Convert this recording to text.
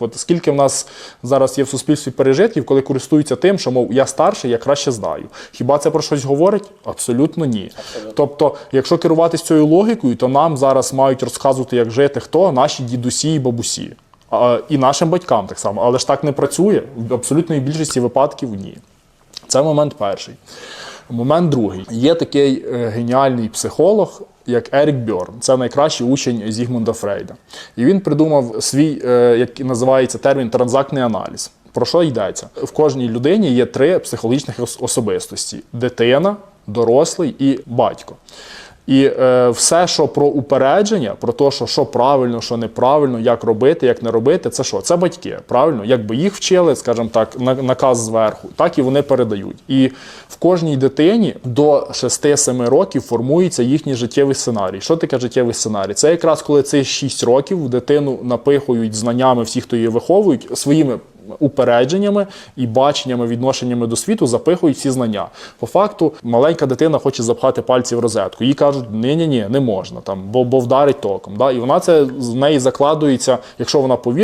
От скільки в нас зараз є в суспільстві пережитків, коли користуються тим, що мов я старший, я краще знаю. Хіба це про щось говорить? Абсолютно ні. Тобто, якщо керуватись цією логікою, то нам зараз мають розказувати, як жити хто наші дідусі і бабусі. А, і нашим батькам так само. Але ж так не працює. В абсолютної більшості випадків ні. Це момент перший. Момент другий. Є такий е, геніальний психолог, як Ерік Бьорн. Це найкращий учень Зігмунда Фрейда. І він придумав свій, е, як називається термін транзактний аналіз. Про що йдеться? В кожній людині є три психологічних особистості: дитина, дорослий і батько. І е, все, що про упередження, про те, що, що правильно, що неправильно, як робити, як не робити, це що? Це батьки, правильно? Якби їх вчили, скажімо так, на, наказ зверху, так і вони передають. І в кожній дитині до 6-7 років формується їхній життєвий сценарій. Що таке життєвий сценарій? Це якраз коли цих 6 років дитину напихують знаннями всіх, хто її виховують, своїми упередженнями і баченнями, відношеннями до світу запихують ці знання. По факту, маленька дитина хоче запхати пальці в розетку. Їй кажуть, ні ні ні не можна, там, бо, бо вдарить током. Да? І вона це в неї закладується, якщо вона повірить.